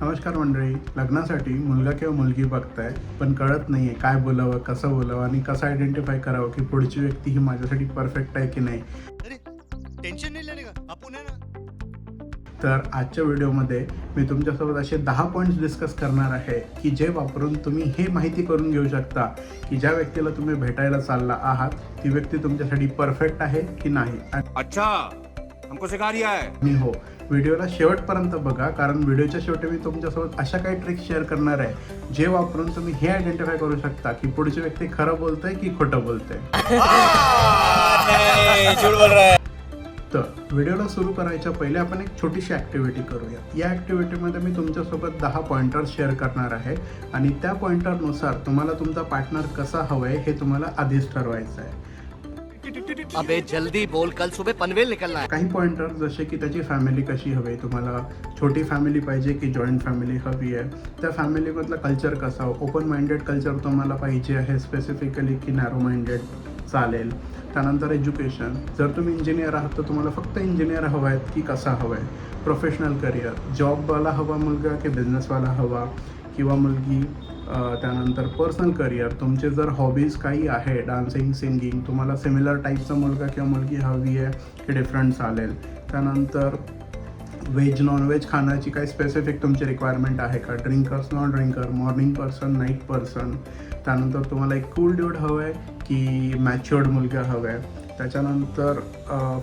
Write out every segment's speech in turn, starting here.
नमस्कार मंडळी. लग्नासाठी मुलगा किंवा मुलगी बघताय पण कळत नाहीये काय बोलावं कसं बोलावं आणि कसं आयडेंटिफाय करावं की पुढची व्यक्ती ही माझ्यासाठी परफेक्ट आहे की नाही. टेन्शन नाही आहे तर आजच्या व्हिडिओमध्ये मी तुमच्यासोबत असे दहा पॉईंट्स डिस्कस करणार आहे की जे वापरून तुम्ही हे माहिती करून घेऊ शकता की ज्या व्यक्तीला तुम्ही भेटायला चालला आहात ती व्यक्ती तुमच्यासाठी परफेक्ट आहे की नाही. अच्छा. हमको सिखा रिया है। आणि हो. व्हिडिओला शेवटपर्यंत बघा कारण व्हिडिओच्या शेवटी मी तुमच्यासोबत अशा काही ट्रिक्स शेअर करणार आहे जे वापरून तुम्ही हे आयडेंटिफाय करू शकता की पुढची व्यक्ती खरं बोलतंय की खोटं बोलतंय. तर व्हिडिओला सुरू करायच्या पहिले आपण एक छोटीशी ॲक्टिव्हिटी करूया. या ॲक्टिव्हिटीमध्ये मी तुमच्यासोबत दहा पॉइंटर शेअर करणार आहे आणि त्या पॉइंटरनुसार तुम्हाला तुमचा पार्टनर कसा हवा आहे हे तुम्हाला आधीच ठरवायचं आहे. अबे जल्दी बोल कल सुबह पनवेल निकलना है। काही पॉइंटर जसे की त्याची फॅमिली कशी हवी? आहे तुम्हाला छोटी फॅमिली पाहिजे की जॉईंट फॅमिली हवी आहे? त्या फॅमिलीमधला कल्चर कसा? ओपन माइंडेड कल्चर तुम्हाला पाहिजे आहे स्पेसिफिकली की नॅरो माइंडेड चालेल. त्यानंतर एज्युकेशन जर तुम्ही इंजिनियर आहात तर तुम्हाला फक्त इंजिनियर हवं आहेत की कसा हवं आहे? प्रोफेशनल करिअर जॉबवाला हवा मुलगा की बिझनेसवाला हवा? किंवा मुलगी त्यानंतर पर्सनल करिअर तुमचे जर हॉबीज काही आहे डान्सिंग सिंगिंग तुम्हाला सिमिलर टाईपचा मुलगा किंवा मुलगी हवी आहे की डिफरंट चालेल. त्यानंतर व्हेज नॉनव्हेज खाण्याची काही स्पेसिफिक तुमची रिक्वायरमेंट आहे का? Drinkers non drinker morning person night person त्यानंतर तुम्हाला एक कूल ड्यूड हवं आहे की मॅच्युअर्ड मुलगा हवा आहे त्याच्यानंतर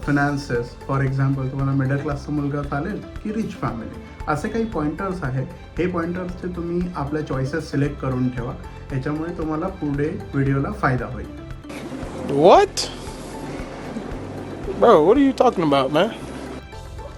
फिनान्सेस फॉर एक्झाम्पल तुम्हाला मिडल क्लासचा मुलगा चालेल की रिच फॅमिली असे काही पॉईंटर्स आहेत. हे पॉईंटर्सचे तुम्ही आपल्या चॉईसेस सिलेक्ट करून ठेवा. याच्यामुळे तुम्हाला पुढे व्हिडिओला फायदा होईल. What? Bro, what are you talking about, man?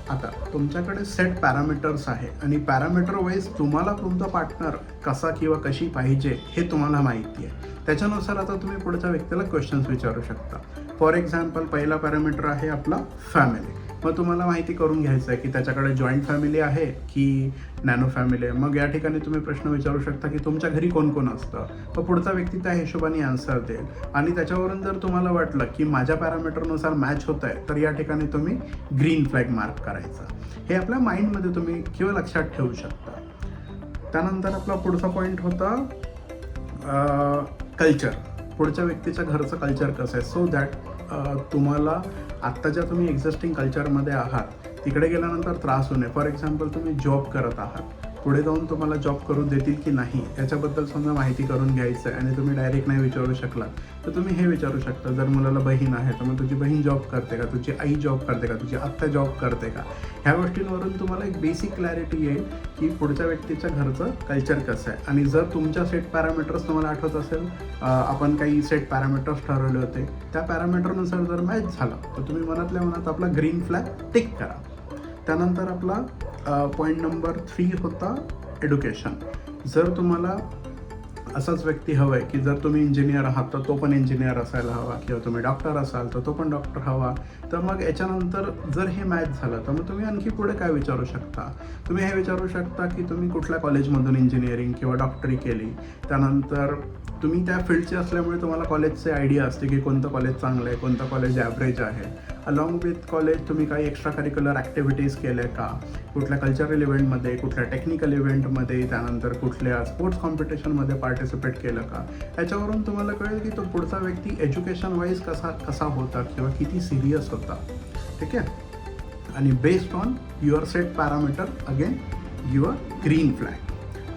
आता तुमच्याकडे सेट पॅरामीटर्स आहे आणि पॅरामीटर वाईज तुम्हाला तुमचा पार्टनर कसा किंवा कशी पाहिजे हे तुम्हाला माहिती आहे. त्याच्यानुसार आता तुम्ही पुढच्या व्यक्तीला क्वेश्चन्स विचारू शकता. फॉर एक्झाम्पल पहिला पॅरामीटर आहे आपला फॅमिली मग तुम्हाला माहिती करून घ्यायचं आहे की त्याच्याकडे जॉईंट फॅमिली आहे की नॅनो फॅमिली आहे? मग या ठिकाणी तुम्ही प्रश्न विचारू शकता की तुमच्या घरी कोण कोण असतं? मग पुढचा व्यक्ती त्या हिशोबाने आन्सर देईल. आणि त्याच्यावरून जर तुम्हाला वाटलं की माझ्या पॅरामीटरनुसार मॅच होत आहे तर या ठिकाणी तुम्ही ग्रीन फ्लॅग मार्क करायचा. हे आपल्या माइंडमध्ये तुम्ही किंवा लक्षात ठेवू शकता. त्यानंतर आपला पुढचा पॉईंट होता कल्चर पुढच्या व्यक्तीच्या घरचं कल्चर कसं आहे? सो दॅट तुम्हाला आत्ता ज्या तुम्ही एक्झिस्टिंग कल्चरमध्ये आहात तिकडे गेल्यानंतर त्रास होऊ नये. फॉर एक्झाम्पल तुम्ही जॉब करत आहात. पुढे जाऊन तुम्हाला जॉब करून देतील की नाही याच्याबद्दल समजा माहिती करून घ्यायचं आहे आणि तुम्ही डायरेक्ट नाही विचारू शकला तर तुम्ही हे विचारू शकता जर मुलाला बहीण आहे तर मग तुझी बहीण जॉब करते का? तुझी आई जॉब करते का? तुझी आत्ता जॉब करते का? ह्या गोष्टींवरून तुम्हाला एक बेसिक क्लॅरिटी येईल की पुढच्या व्यक्तीच्या घरचं कल्चर कसं आहे. आणि जर तुमच्या सेट पॅरामीटर्स तुम्हाला आठवत असेल आपण काही सेट पॅरामीटर्स ठरवले होते त्या पॅरामीटरनुसार जर मॅच झाला तर तुम्ही मनातल्या मनात आपला ग्रीन फ्लॅग टिक करा. त्यानंतर आपला पॉईंट नंबर थ्री होता एड्युकेशन जर तुम्हाला असाच व्यक्ती हवा आहे की जर तुम्ही इंजिनियर आहात तर तो पण इंजिनियर असायला हवा किंवा तुम्ही डॉक्टर असाल तर तो पण डॉक्टर हवा. तर मग याच्यानंतर जर हे मॅच झालं तर मग तुम्ही आणखी पुढे काय विचारू शकता? तुम्ही हे विचारू शकता की तुम्ही कुठल्या कॉलेजमधून इंजिनिअरिंग किंवा डॉक्टरी केली? त्यानंतर तुम्ही त्या फील्डचे असल्यामुळे तुम्हाला कॉलेजचे आयडिया असते की कोणतं कॉलेज चांगलं आहे कोणतं कॉलेज ॲव्हरेज आहे. अलॉंग विथ कॉलेज तुम्ही काही एक्स्ट्रा करिक्युलर ॲक्टिव्हिटीज केल्या का? कुठल्या कल्चरल इव्हेंटमध्ये कुठल्या टेक्निकल इव्हेंटमध्ये त्यानंतर कुठल्या स्पोर्ट्स कॉम्पिटिशनमध्ये पार्टिसिपेट केलं का? याच्यावरून तुम्हाला कळेल की तो पुढचा व्यक्ती एज्युकेशन वाईज कसा कसा होता किंवा किती सिरियस होता. ठीक आहे? आणि based on your set parameter again your green flag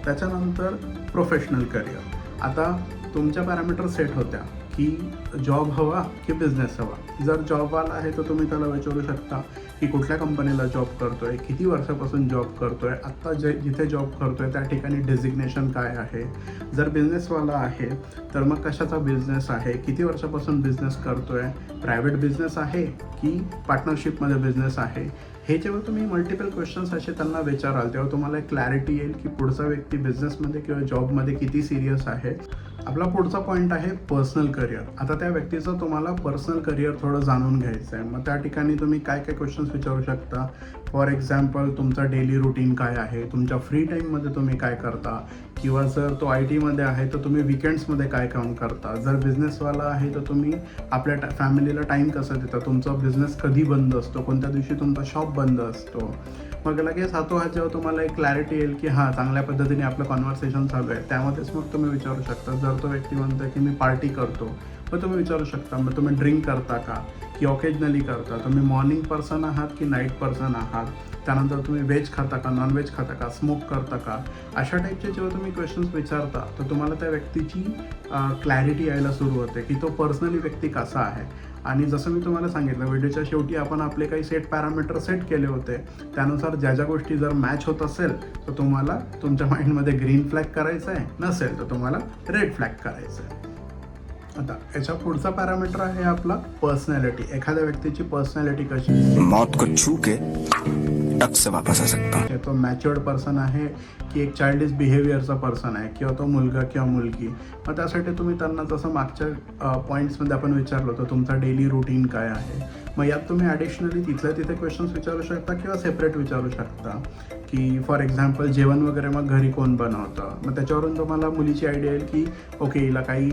त्याच्यानंतर प्रोफेशनल करिअर आता तुमच्या पॅरामीटर सेट होत्या. की जॉब हवा की बिझनेस हवा? जर जॉबवाला आहे तर तुम्ही त्याला विचारू शकता की कुठल्या कंपनीला जॉब करतोय किती वर्षापासून जॉब करतोय आत्ता जे जिथे जॉब करतोय त्या ठिकाणी डेझिग्नेशन काय आहे? जर बिझनेसवाला आहे तर मग कशाचा बिझनेस आहे? किती वर्षापासून बिझनेस करतोय? प्रायव्हेट बिझनेस आहे की पार्टनरशिपमध्ये बिझनेस आहे? हे जेव्हा तुम्ही मल्टिपल क्वेश्चन्स असे त्यांना विचाराल तेव्हा तुम्हाला एक क्लॅरिटी येईल की पुढचा व्यक्ती बिझनेसमध्ये किंवा जॉबमध्ये किती सिरियस आहे. आपला पुढचा पॉईंट आहे पर्सनल करिअर आता त्या व्यक्तीचं तुम्हाला पर्सनल करिअर थोडं जाणून घ्यायचं आहे मग त्या ठिकाणी तुम्ही काय काय क्वेश्चन्स विचारू शकता? फॉर एक्झाम्पल तुमचा डेली रुटीन काय आहे? तुमच्या फ्री टाईममध्ये तुम्ही काय करता? किंवा जर तो आय टीमध्ये आहे तर तुम्ही विकेंड्समध्ये काय काम करता? जर बिझनेसवाला आहे तर तुम्ही आपल्या टा फॅमिलीला टाईम कसं देता? तुमचा बिझनेस कधी बंद असतो? कोणत्या दिवशी तुमचा शॉप बंद असतो? मग लगेच हातोहात जेव्हा तुम्हाला एक क्लॅरिटी येईल की हां चांगल्या पद्धतीने आपलं कॉन्व्हर्सेशन चालू आहे. त्यामध्येच मग तुम्ही विचारू शकता. जर तो व्यक्ती म्हणतो की मी पार्टी करतो मग तुम्ही विचारू शकता. मग तुम्ही ड्रिंक करता का? की ऑकेजनली करता तुम्ही मॉर्निंग पर्सन आहात की नाईट पर्सन आहात? त्यानंतर तुम्ही व्हेज खाता का नॉनव्हेज खाता का स्मोक करता का? अशा टाईपचे जेव्हा तुम्ही क्वेश्चन्स विचारता तर तुम्हाला त्या व्यक्तीची क्लॅरिटी यायला सुरू होते की तो पर्सनली व्यक्ती कसा आहे. आणि जसं मी तुम्हाला सांगितलं व्हिडिओच्या शेवटी आपण आपले काही सेट पॅरामीटर सेट केले होते. त्यानुसार ज्या ज्या गोष्टी जर मॅच होत असेल तर तुम्हाला तुमच्या माइंडमध्ये ग्रीन फ्लॅग करायचं आहे नसेल तर तुम्हाला रेड फ्लॅग करायचं आहे आता याच्या पुढचा पॅरामीटर आहे आपला पर्सनॅलिटी एखाद्या व्यक्तीची पर्सनॅलिटी कशी. मौत को छू के टक से वापस आ सकता तो मॅच्युअर्ड पर्सन आहे की एक चाइल्डिश बिहेवियरचा पर्सन आहे किंवा तो मुलगा किंवा मुलगी. मग त्यासाठी तुम्ही त्यांना जसं मागच्या पॉईंट्समध्ये आपण विचारलं होतं तुमचा डेली रुटीन काय आहे? मग यात तुम्ही ॲडिशनली तिथल्या तिथे क्वेश्चन्स विचारू शकता किंवा सेपरेट विचारू शकता की फॉर एक्झाम्पल जेवण वगैरे मग घरी कोण बनवतं? मग त्याच्यावरून तुम्हाला मुलीची आयडिया येईल की ओके हिला काही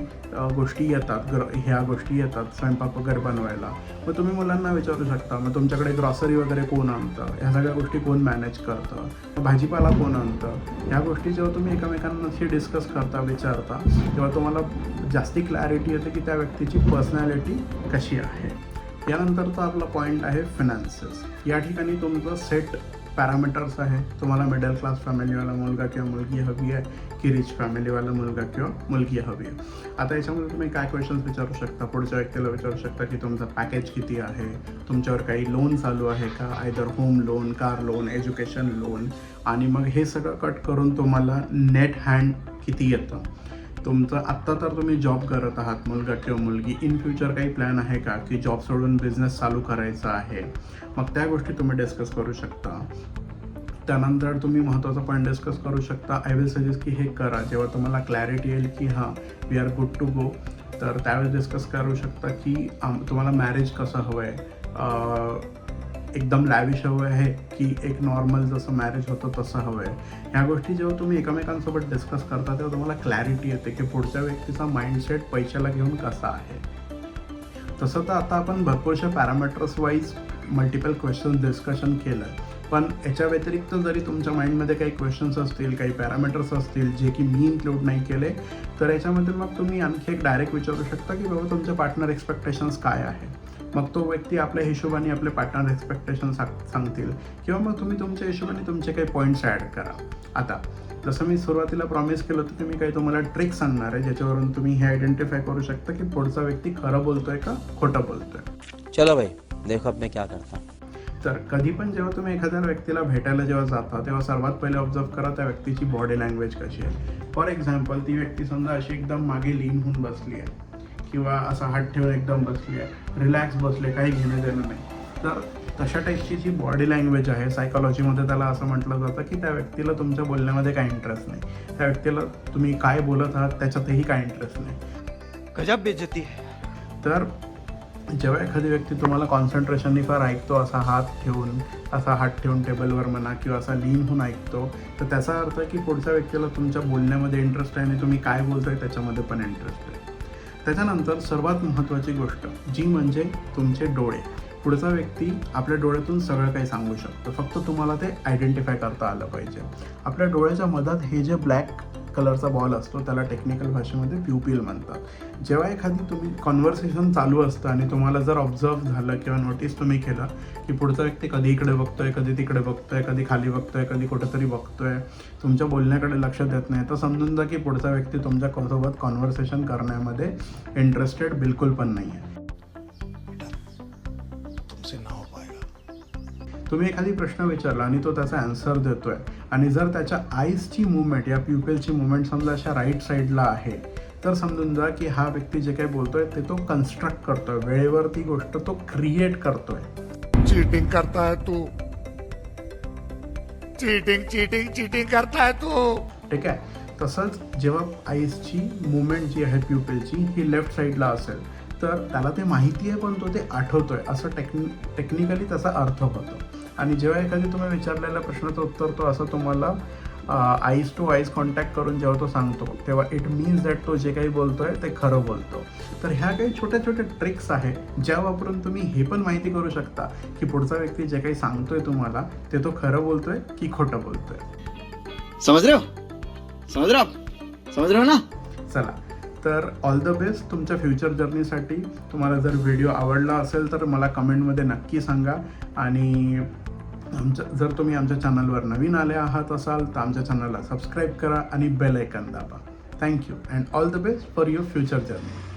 गोष्टी येतात ग्र ह्या गोष्टी येतात स्वयंपाक वगैरे बनवायला. मग तुम्ही मुलांना विचारू शकता मग तुमच्याकडे ग्रॉसरी वगैरे कोण आणतं? ह्या सगळ्या गोष्टी कोण मॅनेज करतं? मग भाजीपाला कोण आणतं? ह्या गोष्टी जेव्हा तुम्ही एकमेकांशी डिस्कस करता विचारता तेव्हा तुम्हाला जास्ती क्लॅरिटी येते की त्या व्यक्तीची पर्सनॅलिटी कशी आहे. यानंतरचा आपला पॉईंट आहे फिनान्सेस या ठिकाणी तुमचं सेट पॅरामीटर्स आहे. तुम्हाला मिडल क्लास फॅमिलीवाला मुलगा किंवा मुलगी हवी आहे की रिच फॅमिलीवाला मुलगा किंवा मुलगी हवी आहे. आता याच्यामध्ये तुम्ही काय क्वेश्चन्स विचारू शकता? पुढच्या व्यक्तीला विचारू शकता की तुमचं पॅकेज किती आहे? तुमच्यावर काही लोन चालू आहे का? Either home loan car loan education loan आणि मग हे सगळं कट करून तुम्हाला नेट हँड किती येतं? तुमचं आत्ता तर तुम्ही जॉब करत आहात मुलगा किंवा मुलगी. इन फ्युचर काही प्लॅन आहे का की जॉब सोडून बिझनेस चालू करायचा आहे? मग त्या गोष्टी तुम्ही डिस्कस करू शकता. त्यानंतर तुम्ही महत्त्वाचा पॉईंट डिस्कस करू शकता. आय विल सजेस्ट की हे करा. जेव्हा तुम्हाला क्लॅरिटी येईल की हां we are good to go तर त्यावेळेस डिस्कस करू शकता की आम तुम्हाला मॅरेज कसं हवं आहे एकदम लॅविश हवं आहे की एक नॉर्मल जसं मॅरेज होतं तसं हवं आहे. ह्या गोष्टी जेव्हा तुम्ही एकमेकांसोबत डिस्कस करता तेव्हा तुम्हाला क्लॅरिटी येते की पुढच्या व्यक्तीचा माइंडसेट पैशाला घेऊन कसा आहे. तसं तर आता आपण भरपूरशा parameters wise multiple questions discussion केलं. पण याच्या व्यतिरिक्त जरी तुमच्या माइंडमध्ये काही क्वेश्चन्स असतील काही पॅरामीटर्स असतील जे की मी इन्क्लूड नाही केले तर याच्यामध्ये मग तुम्ही आणखी एक डायरेक्ट विचारू शकता की बाबा तुमच्या पार्टनर एक्सपेक्टेशन्स काय आहे मग तो व्यक्ती आपल्या हिशोबाने आपले पार्टनर एक्सपेक्टेशन सांगतील. किंवा मग तुम्ही तुमच्या हिशोबाने तुमचे काही पॉईंट्स ॲड करा. आता जसं मी सुरुवातीला प्रॉमिस केलं होतं की मी काही तुम्हाला ट्रिक सांगणार आहे ज्याच्यावरून तुम्ही हे आयडेंटिफाय करू शकता की पुढचा व्यक्ती खरं बोलतोय का खोटं बोलतोय. चलो भाई देखो अब मैं क्या करता तर कधी पण जेव्हा तुम्ही एखाद्या व्यक्तीला भेटायला जेव्हा जाता तेव्हा सर्वात पहिले ऑब्झर्व करा त्या व्यक्तीची बॉडी लँग्वेज कशी आहे. फॉर एक्झाम्पल ती व्यक्ती समजा अशी एकदम मागे लीन होऊन बसली आहे. किंवा असा हात ठेवून एकदम बसली आहे रिलॅक्स बसले काही घेणं देणं नाही. तर तशा टाईपची जी बॉडी लँग्वेज आहे सायकोलॉजीमध्ये त्याला असं म्हटलं जातं की त्या व्यक्तीला तुमच्या बोलण्यामध्ये काही इंटरेस्ट नाही. त्या व्यक्तीला तुम्ही काय बोलत आहात त्याच्यातही काय इंटरेस्ट नाही. गजब बेइज्जती है तर जेव्हा एखादी व्यक्ती तुम्हाला कॉन्सन्ट्रेशननी फार ऐकतो असा हात ठेवून असा हात ठेवून टेबलवर म्हणा किंवा असा लीन होऊन ऐकतो तर त्याचा अर्थ की पुढच्या व्यक्तीला तुमच्या बोलण्यामध्ये इंटरेस्ट आहे आणि तुम्ही काय बोलतोय त्याच्यामध्ये पण इंटरेस्ट आहे. त्याच्यानंतर सर्वात महत्त्वाची गोष्ट जी म्हणजे तुमचे डोळे. पुढचा व्यक्ती आपल्या डोळ्यातून सगळं काही सांगू शकतो. फक्त तुम्हाला ते आयडेंटिफाय करता आलं पाहिजे. आपल्या डोळ्याच्या मधात हे जे ब्लॅक कलरचा बॉल असतो त्याला टेक्निकल भाषेमध्ये प्युपिल म्हणतात. जेव्हा एखादी तुम्ही कॉन्व्हर्सेशन चालू असतं आणि तुम्हाला जर ऑब्झर्व झालं किंवा नोटीस तुम्ही केलं की पुढचा व्यक्ती कधी इकडे बघतोय कधी तिकडे बघतोय कधी खाली बघतोय कधी कुठेतरी बघतोय तुमच्या बोलण्याकडे लक्ष देत नाही तर समजून जा की पुढचा व्यक्ती तुमच्यासोबत कॉन्व्हर्सेशन करण्यामध्ये इंटरेस्टेड बिलकुल पण नाही आहे तुम्ही एखादी प्रश्न विचारला आणि तो त्याचा आन्सर देतोय. आणि जर त्याच्या आईजची मुवमेंट या प्युपेलची मुवमेंट समजा अशा राईट साईडला आहे तर समजून जा की हा व्यक्ती जे काही बोलतोय ते तो कन्स्ट्रक्ट करतोय. वेळेवर ती गोष्ट तो क्रिएट करतोय. चीटिंग करता है तू. चीटिंग चीटिंग चीटिंग करता है तू. ठीक आहे? तसंच जेव्हा आईसची मुवमेंट जी आहे प्युपेलची ही लेफ्ट साईडला असेल तर त्याला ते माहिती आहे पण तो ते आठवतोय. असं टेक्नि टेक्निकली त्याचा अर्थ होतो. आणि जेव्हा एखादी तुम्ही विचारलेल्या प्रश्नाचं उत्तर तो असं तुम्हाला आईज टू आईज कॉन्टॅक्ट करून जेव्हा तो सांगतो तेव्हा इट मीन्स दॅट तो जे काही बोलतोय ते खरं बोलतो. तर ह्या काही छोट्या छोट्या ट्रिक्स आहेत ज्या वापरून तुम्ही हे पण माहिती करू शकता की पुढचा व्यक्ती जे काही सांगतोय तुम्हाला ते तो खरं बोलतोय की खोटं बोलतोय. समझ रहे हो? रहे हो रहे हो ना? चला. तर ऑल द बेस्ट तुमच्या फ्युचर जर्नीसाठी तुम्हाला जर व्हिडिओ आवडला असेल तर मला कमेंटमध्ये नक्की सांगा. आणि आमच्या जर तुम्ही आमच्या चॅनलवर नवीन आले आहात असाल तर आमच्या चॅनलला सबस्क्राईब करा आणि बेल ऐकन दाबा. Thank you and all the best for your future journey